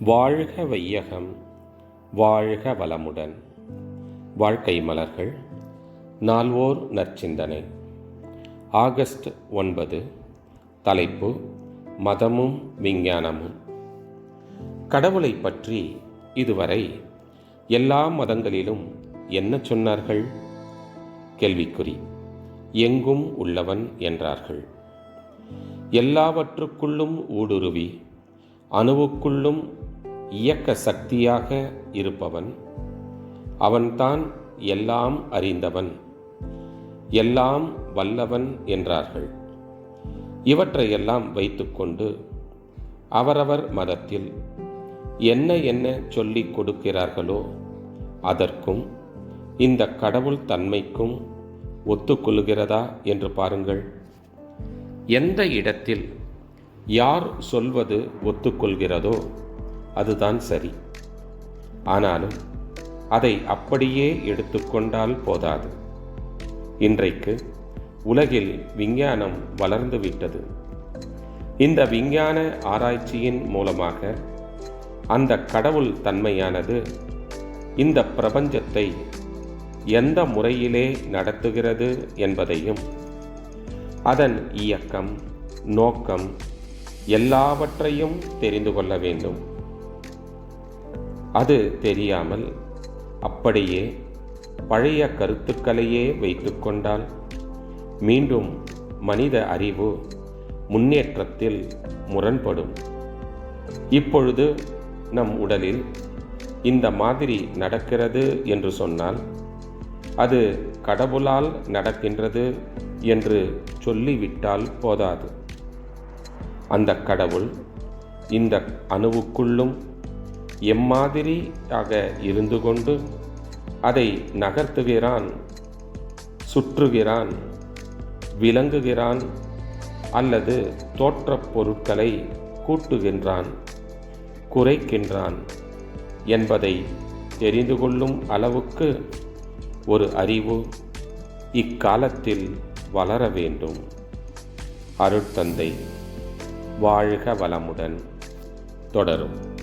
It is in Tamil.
வாழ்க வையகம் வாழ்க வளமுடன். வாழ்க்கை மலர்கள் நால்வோர் நற்சிந்தனை. ஆகஸ்ட் ஒன்பது தலைப்பு மதமும் விஞ்ஞானமும். கடவுளை பற்றி இதுவரை எல்லா மதங்களிலும் என்ன சொன்னார்கள்? கேள்விக்குறி. எங்கும் உள்ளவன் என்றார்கள். எல்லாவற்றுக்குள்ளும் ஊடுருவி அணுவுக்குள்ளும் இயக்க சக்தியாக இருப்பவன். அவன்தான் எல்லாம் அறிந்தவன். எல்லாம் வல்லவன் என்றார்கள். இவற்றையெல்லாம் வைத்துக்கொண்டு அவரவர் மதத்தில் என்ன என்ன சொல்லிக் கொடுக்கிறார்களோ அதற்கும் இந்த கடவுள் தன்மைக்கும் ஒத்துக்கொள்கிறதா என்று பாருங்கள். எந்த இடத்தில் யார் சொல்வது ஒத்துக்கொள்கிறதோ அதுதான் சரி. ஆனாலும் அதை அப்படியே எடுத்துக்கொண்டால் போதாது. இன்றைக்கு உலகில் விஞ்ஞானம் வளர்ந்துவிட்டது இந்த விஞ்ஞான ஆராய்ச்சியின் மூலமாக அந்த கடவுள் தன்மையானது இந்த பிரபஞ்சத்தை எந்த முறையிலே நடத்துகிறது என்பதையும் அதன் இயக்கம் நோக்கம் எல்லாவற்றையும் தெரிந்து கொள்ள வேண்டும். அது தெரியாமல் அப்படியே பழைய கருத்துக்களையே வைத்துக்கொண்டால் மீண்டும் மனித அறிவு முன்னேற்றத்தில் முரண்படும். இப்பொழுது நம் உடலில் இந்த மாதிரி நடக்கிறது என்று சொன்னால் அது கடவுளால் நடக்கின்றது என்று சொல்லிவிட்டால் போதாது. அந்த கடவுள் இந்த அணுவுக்குள்ளும் எம்மாதிரியாக இருந்து கொண்டு அதை நகர்த்துகிறான் சுற்றுகிறான் விளங்குகிறான் அல்லது தோற்றப் பொருட்களை கூட்டுகின்றான் குறைக்கின்றான் என்பதை தெரிந்து கொள்ளும் அளவுக்கு ஒரு அறிவு இக்காலத்தில் வளர வேண்டும். அருட்தந்தை வாழ்க வளமுடன். தொடரும்.